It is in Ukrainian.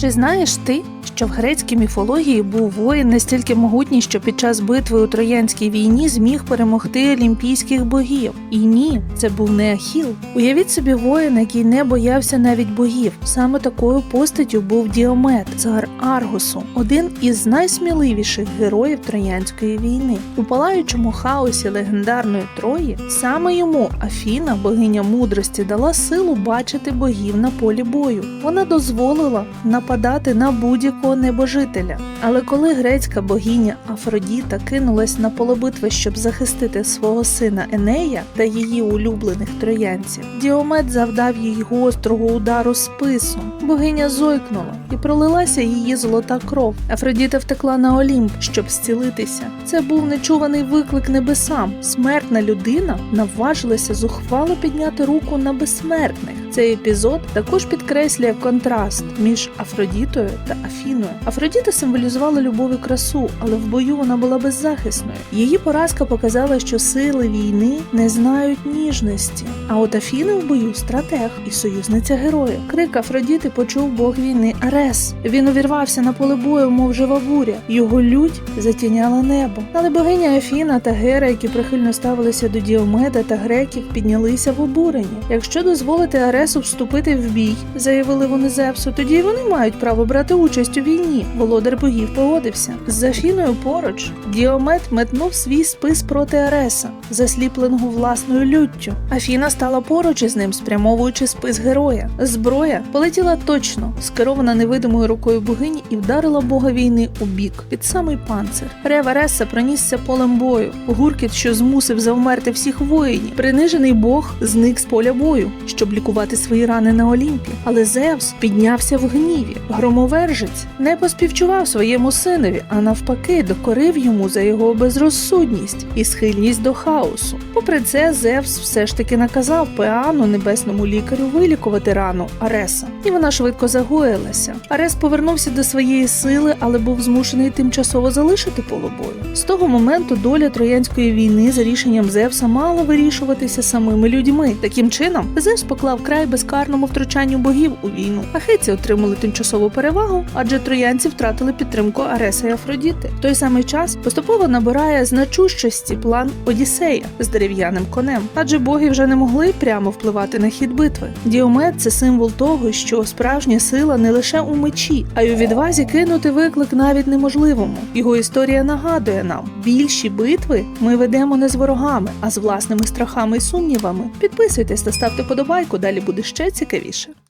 Чи знаєш ти, що в грецькій міфології був воїн настільки могутній, що під час битви у Троянській війні зміг перемогти олімпійських богів? І ні, це був не Ахіл. Уявіть собі воїна, який не боявся навіть богів. Саме такою постаттю був Діомет, цар Аргосу, один із найсміливіших героїв Троянської війни. У палаючому хаосі легендарної Трої саме йому Афіна, богиня мудрості, дала силу бачити богів на полі бою. Вона дозволила нападати на будь-якого небожителя. Але коли грецька богиня Афродіта кинулась на поле битви, щоб захистити свого сина Енея та її улюблених троянців, Діомет завдав їй гострого удару списом. Богиня зойкнула і пролилася її золота кров. Афродіта втекла на Олімп, щоб зцілитися. Це був нечуваний виклик небесам. Смертна людина наважилася зухвало підняти руку на безсмертних. Цей епізод також підкреслює контраст між Афродітою та Афіною. Афродіта символізувала любов і красу, але в бою вона була беззахисною. Її поразка показала, що сили війни не знають ніжності. А от Афіна в бою стратег і союзниця героя. Крик Афродіти почув бог війни Арес. Він увірвався на поле бою, мов жива буря. Його лють затіняла небо. Але богиня Афіна та Гера, які прихильно ставилися до Діомеда та греків, піднялися в обуренні. Якщо дозволити Аресу вступити в бій, заявили вони Зевсу, тоді вони мають право брати участь у війні. Володар богів погодився. З Афіною поруч Діомед метнув свій спис проти Ареса, засліпленого власною люттю. Афіна стала поруч із ним, спрямовуючи спис героя. Зброя полетіла точно, скерована невидимою рукою богині, і вдарила бога війни у бік під самий панцир. Рев Ареса пронісся полем бою. Гуркіт, що змусив завмерти всіх воїнів. Принижений бог зник з поля бою, щоб лікувати свої рани на Олімпі. Але Зевс піднявся в гніві. Громовержець не поспівчував своєму синові, а навпаки, докорив йому за його безрозсудність і схильність до хаосу. Попри це, Зевс все ж таки наказав Пеану, небесному лікарю, вилікувати рану Ареса, і вона швидко загоїлася. Арес повернувся до своєї сили, але був змушений тимчасово залишити поле бою. З того моменту доля троянської війни за рішенням Зевса мала вирішуватися самими людьми. Таким чином, Зевс поклав край безкарному втручанню богів у війну. Ахейці отримали тимчасову перевагу, адже троянці втратили підтримку Ареса і Афродіти. В той самий час поступово набирає значущості план Одіссея з дерев'яним конем, адже боги вже не могли прямо впливати на хід битви. Діомет це символ того, що справжня сила не лише у мечі, а й у відвазі кинути виклик навіть неможливому. Його історія нагадує нам: більші битви ми ведемо не з ворогами, а з власними страхами і сумнівами. Підписуйтесь та ставте подобайку, далі буде ще цікавіше.